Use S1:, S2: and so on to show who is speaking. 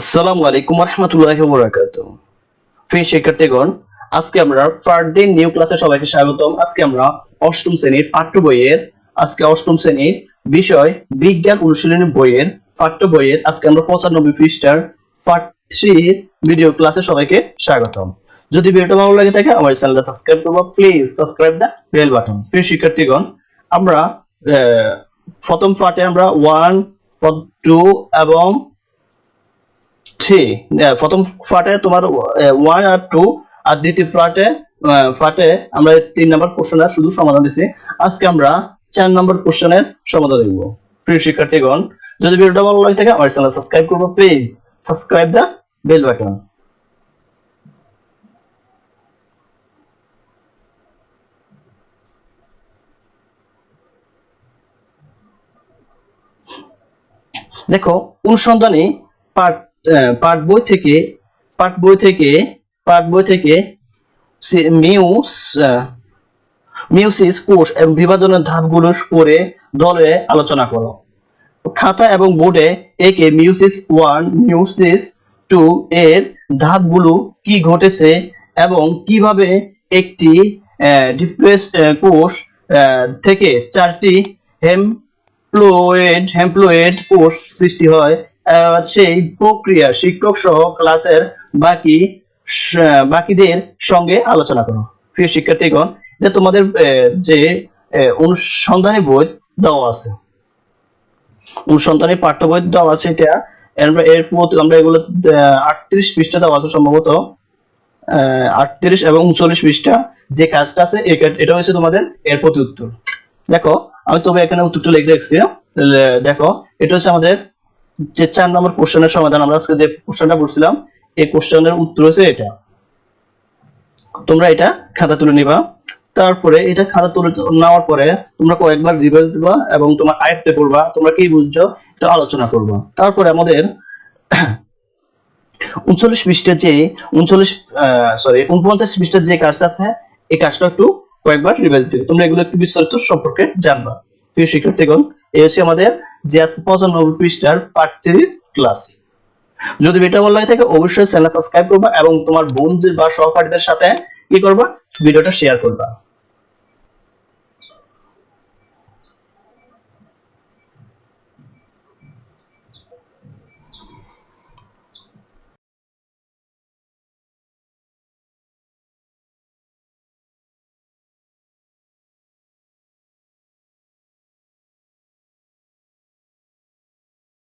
S1: আসসালামু আলাইকুম রহমতুল্লাহ বরাকাত প্রিয় শিক্ষার্থীগণ, আজকে আমরা নিউ ক্লাসে সবাইকে স্বাগতম। আজকে আমরা অষ্টম শ্রেণির পাঠ্য বইয়ের, আজকে অষ্টম শ্রেণির বিষয় বিজ্ঞান অনুশীলনী বইয়ের পাঠ্য বইয়ের, আজকে আমরা পঁচানব্বই পৃষ্ঠার পার্ট থ্রি ভিডিও ক্লাসে সবাইকে স্বাগতম। যদি ভিডিওটা ভালো লাগে থাকে, আমার চ্যানেলটা সাবস্ক্রাইব করব। Please subscribe the bell button প্রিয় শিক্ষার্থীগণ, আমরা প্রথম পার্টে আমরা ওয়ান টু এবং থ্রি প্রথম পার্টে তোমার ওয়ান আর টু আর দ্বিতীয় পার্টে পার্টে আমরা তিন নম্বর কোশ্চেনের শুধু সমাধান দিছি। আজকে আমরা চার নম্বর কোশ্চেনের সমাধান দেখব প্রিয় শিক্ষার্থীগণ যদি ভিডিওটা ভালো লাগে থাকে আমার চ্যানেল সাবস্ক্রাইব করব। Please subscribe the bell button দেখো অনুসন্ধানী আহ, পাঠ বই থেকে পাঠ বই থেকে পাঠ বই থেকে মিউস মিউসিস, কোষ এবং বিভাজনের ধাপগুলো করে দলে আলোচনা করো। খাতা এবং বোর্ডে একে মিউসিস ওয়ান, মিউসিস টু এর ধাপগুলো কি ঘটেছে এবং কীভাবে একটি ডিপ্রেস কোষ থেকে চারটি হেমপ্লয়েড হেমপ্লয়েড কোষ সৃষ্টি হয় সেই প্রক্রিয়া শিক্ষক সহ ক্লাসের বাকি বাকিদের সঙ্গে আলোচনা করো। প্রিয় শিক্ষার্থীগণ, এটা তোমাদের যে অনুসন্ধানী বই দেওয়া আছে। অনুসন্ধানী পাঠ্য বই দেওয়া আছে এটা। এর আমরা এগুলো আটত্রিশ পৃষ্ঠা দেওয়া আছে সম্ভবত। আটত্রিশ এবং উনচল্লিশ পৃষ্ঠা যে কাজটা আছে এটা হচ্ছে তোমাদের এর প্রতি উত্তর। দেখো, আমি তবে এখানে উত্তরটা লিখে রাখছি। দেখো, এটা হচ্ছে আমাদের যে চার নম্বর কোশ্চেনের সমাধান আমরা আজকে যে কোশ্চেনটা করছিলাম, এই কোশ্চেনের উত্তর হচ্ছে এটা। তোমরা এটা খাতা তুলে নিবা। তারপরে এটা খাতা তুলে নেওয়ার পরে তোমরা কয়েকবার রিভাইজ দিবা এবং তোমার আয়ত্তে করবা, তোমরা কি বুঝছ, এটা আলোচনা করবা। তারপরে আমাদের উনচল্লিশ পৃষ্ঠের যে, উনচল্লিশ সরি উনপঞ্চাশ পৃষ্ঠের যে কাজটা আছে, এই কাজটা একটু কয়েকবার রিভাইজ দিবে। তোমরা এগুলো একটু বিস্তারিত সম্পর্কে জানবা। প্রিয় শিক্ষার্থীগণ, এই হচ্ছে আমাদের যে আজকে পঁচানব্বই পৃষ্ঠার পার্ট থ্রি ক্লাস যদি ভিডিও ভালো লাগে থাকে, অবশ্যই চ্যানেল সাবস্ক্রাইব করবা এবং তোমার বন্ধু বা সহপাঠীদের সাথে কি করবা? ভিডিওটা শেয়ার করবা।